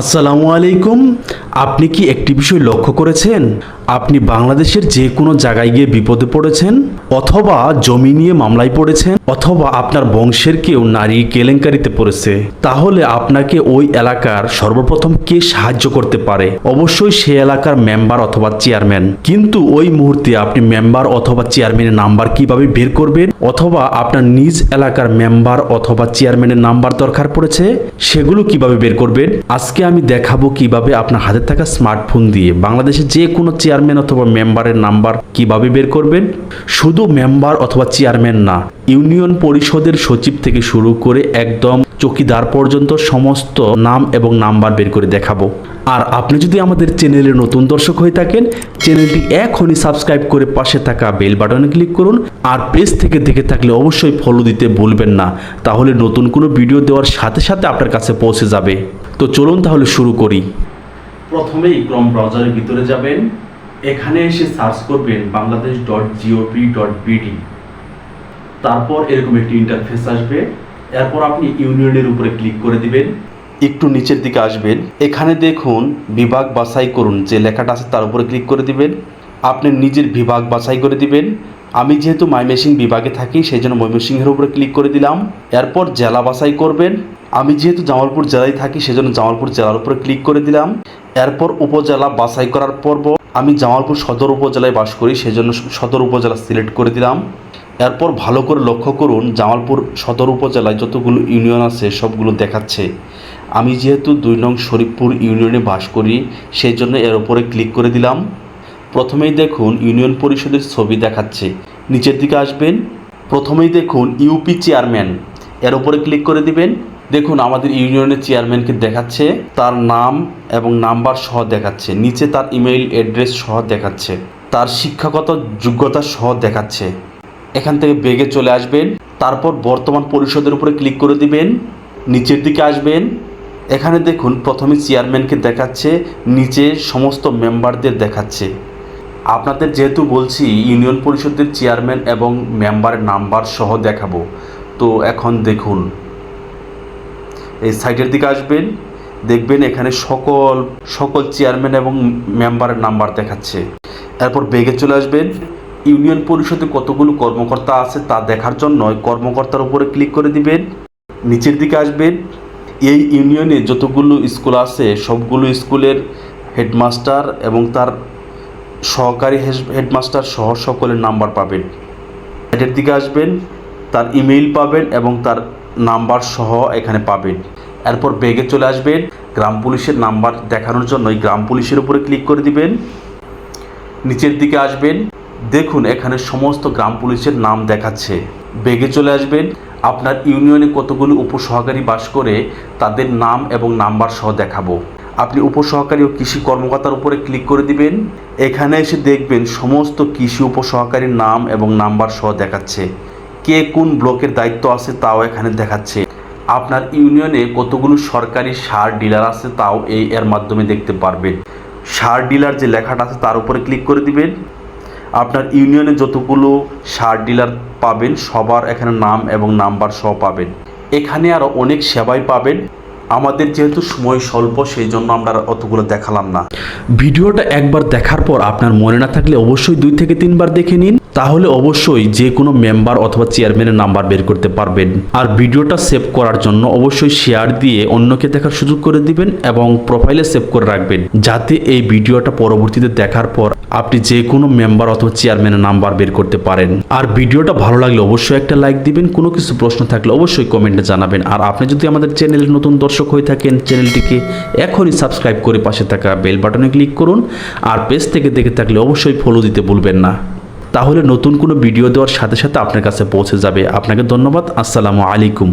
আসসালামু আলাইকুম আপনি কি একটি বিষয় লক্ষ্য করেছেন? আপনি বাংলাদেশের যে কোনো জায়গায় গিয়ে বিপদে পড়েছেন? অথবা জমি নিয়ে মামলায় পড়েছেন? অথবা আপনার বংশের কেউ নারী কেলেঙ্কারিতে পড়েছে? তাহলে আপনাকে ওই এলাকার সর্বপ্রথম কে সাহায্য করতে পারে? অবশ্যই সে এলাকার মেম্বার অথবা চেয়ারম্যান। কিন্তু ওই মুহূর্তে আপনি মেম্বার অথবা চেয়ারম্যানের নাম্বার কীভাবে বের করবেন? অথবা আপনার নিজ এলাকার মেম্বার অথবা চেয়ারম্যানের নাম্বার দরকার পড়েছে? সেগুলো কীভাবে বের করবেন? আজকে আমি দেখাবো কীভাবে আপনার হাতে থাকা স্মার্টফোন দিয়ে বাংলাদেশে যে কোনো চেয়ারম্যান অথবা মেম্বারের নাম্বার কীভাবে বের করবেন? শুধু মেম্বার অথবা চেয়ারম্যান না, ইউনিয়ন পরিষদের সচিব থেকে শুরু করে একদম চকিদার পর্যন্ত সমস্ত নাম এবং নাম্বার বের করে দেখাবো। আর আপনি যদি আমাদের চ্যানেলে নতুন দর্শক হয়ে থাকেন, চ্যানেলটি এখনই সাবস্ক্রাইব করে পাশে থাকা বেল বাটনে ক্লিক করুন। আর পেজ থেকে দেখে থাকলে অবশ্যই ফলো দিতে ভুলবেন না, তাহলে নতুন কোনো ভিডিও দেওয়ার সাথে সাথে আপনার কাছে পৌঁছে যাবে। তো চলুন তাহলে শুরু করি। প্রথমেই ক্রম ব্রাউজারের ভিতরে যাবেন। এখানে এসে সার্চ করবেন বাংলাদেশ ডট জিওপি ডট বিডি তারপর এরকম একটি ইন্টারফেস আসবে। এরপর আপনি ইউনিয়নের উপরে ক্লিক করে দিবেন। একটু নিচের দিকে আসবেন। এখানে দেখুন, বিভাগ বাছাই করুন। যে লেখাটা আছে তার উপরে ক্লিক করে দিবেন। আপনি নিজের বিভাগ বাছাই করে দিবেন। আমি যেহেতু ময়মনসিংহ বিভাগে থাকি সেই জন্য ময়মনসিংহের উপরে ক্লিক করে দিলাম। এরপর জেলা বাছাই করবেন। আমি যেহেতু জামালপুর জেলায় থাকি, সেজন্য জামালপুর জেলার উপরে ক্লিক করে দিলাম। এরপর উপজেলা বাছাই করার পর্ব আমি জামালপুর সদর উপজেলায় বাস করি, সেজন্য সদর উপজেলা সিলেক্ট করে দিলাম। এরপর ভালো করে লক্ষ্য করুন, জামালপুর সদর উপজেলায় যতগুলো ইউনিয়ন আছে, সবগুলো দেখাচ্ছে। আমি যেহেতু দুই নং শরীফপুর ইউনিয়নে বাস করি সেই জন্য এর উপরে ক্লিক করে দিলাম। প্রথমেই দেখুন, ইউনিয়ন পরিষদের ছবি দেখাচ্ছে। নিচের দিকে আসবেন। প্রথমেই দেখুন, ইউপি চেয়ারম্যান। এর উপরে ক্লিক করে দিবেন। দেখুন, আমাদের ইউনিয়নের চেয়ারম্যানকে দেখাচ্ছে, তার নাম এবং নাম্বার সহ দেখাচ্ছে, নিচে তার ইমেইল অ্যাড্রেস সহ দেখাচ্ছে, তার শিক্ষাগত যোগ্যতা সহ দেখাচ্ছে। এখান থেকে বেগে চলে আসবেন, তারপর বর্তমান পরিষদের উপরে ক্লিক করে দিবেন, নিচের দিকে আসবেন। এখানে দেখুন, প্রথমে চেয়ারম্যানকে দেখাচ্ছে, নিচে সমস্ত মেম্বারদের দেখাচ্ছে। আপনাদের যেহেতু বলছি, ইউনিয়ন পরিষদের চেয়ারম্যান এবং মেম্বারের নাম্বার সহ দেখাবো, তো এখন দেখুন। এই সাইটের দিকে আসবেন, দেখবেন এখানে সকল সকল চেয়ারম্যান এবং মেম্বারের নাম্বার দেখাচ্ছে। এরপর বেগে চলে আসবেন, ইউনিয়ন পরিষদে কতগুলো কর্মকর্তা আছে তা দেখার জন্য কর্মকর্তার উপরে ক্লিক করে দিবেন। নিচের দিকে আসবেন, এই ইউনিয়নে যতগুলো স্কুল আছে, সবগুলো স্কুলের হেডমাস্টার এবং তার সহকারী হেডমাস্টার সহ সকলের নাম্বার পাবেন। এটার দিকে আসবেন, তার ইমেইল পাবেন এবং তার নাম্বার সহ এখানে পাবেন। এরপর বেগে চলে আসবেন। গ্রাম পুলিশের নাম্বার দেখানোর জন্য গ্রাম পুলিশের উপরে ক্লিক করে দিবেন। নিচের দিকে আসবেন। দেখুন, এখানে সমস্ত গ্রাম পুলিশের নাম দেখাচ্ছে। বেগে চলে আসবেন। আপনার ইউনিয়নে কতগুলো উপসহকারী বাস করে, তাদের নাম এবং নাম্বার সহ দেখাবো। আপনি উপসহকারী ও কৃষি কর্মকর্তার উপরে ক্লিক করে দিবেন। এখানে এসে দেখবেন সমস্ত কৃষি উপসহকারীর নাম এবং নাম্বার সহ দেখাচ্ছে। কে কোন ব্লকের দায়িত্ব আছে তাও এখানে দেখাচ্ছে। আপনার ইউনিয়নে কতগুলো সরকারি সার ডিলার আছে তাও এই এর মাধ্যমে দেখতে পারবেন। সার ডিলার যে লেখাটা আছে তার উপরে ক্লিক করে দিবেন। আপনার ইউনিয়নে যতগুলো সার ডিলার পাবেন সবার এখানে নাম এবং নাম্বার সহ পাবেন। এখানে আরও অনেক সেবাই পাবেন। আমাদের যেহেতু সময় স্বল্প সেই জন্য আমরা অতগুলো দেখালাম না। ভিডিওটা একবার দেখার পর আপনার মনে না থাকলে অবশ্যই দুই থেকে তিনবার দেখে নিন। তাহলে অবশ্যই যে কোনো মেম্বার অথবা চেয়ারম্যানের নাম্বার বের করতে পারবেন। আর ভিডিওটা সেভ করার জন্য অবশ্যই শেয়ার দিয়ে অন্যকে দেখার সুযোগ করে দিবেন এবং প্রোফাইলে সেভ করে রাখবেন। যাতে এই ভিডিওটা পরবর্তীতে দেখার পর আপনি যে কোনো মেম্বার অথবা চেয়ারম্যানের নাম্বার বের করতে পারেন। আর ভিডিওটা ভালো লাগলে অবশ্যই একটা লাইক দিবেন। কোনো কিছু প্রশ্ন থাকলে অবশ্যই কমেন্টে জানাবেন। আর আপনি যদি আমাদের চ্যানেলের নতুন দর্শক হয়ে থাকেন চ্যানেলটিকে এখনই সাবস্ক্রাইব করে পাশে থাকা বেল বাটনে ক্লিক করুন আর পেজ থেকে দেখে থাকলে অবশ্যই ফলো দিতে ভুলবেন না। তাহলে নতুন কোনো ভিডিও দেওয়ার সাথে সাথে আপনার কাছে পৌঁছে যাবে। আপনাকে ধন্যবাদ। আসসালামু আলাইকুম।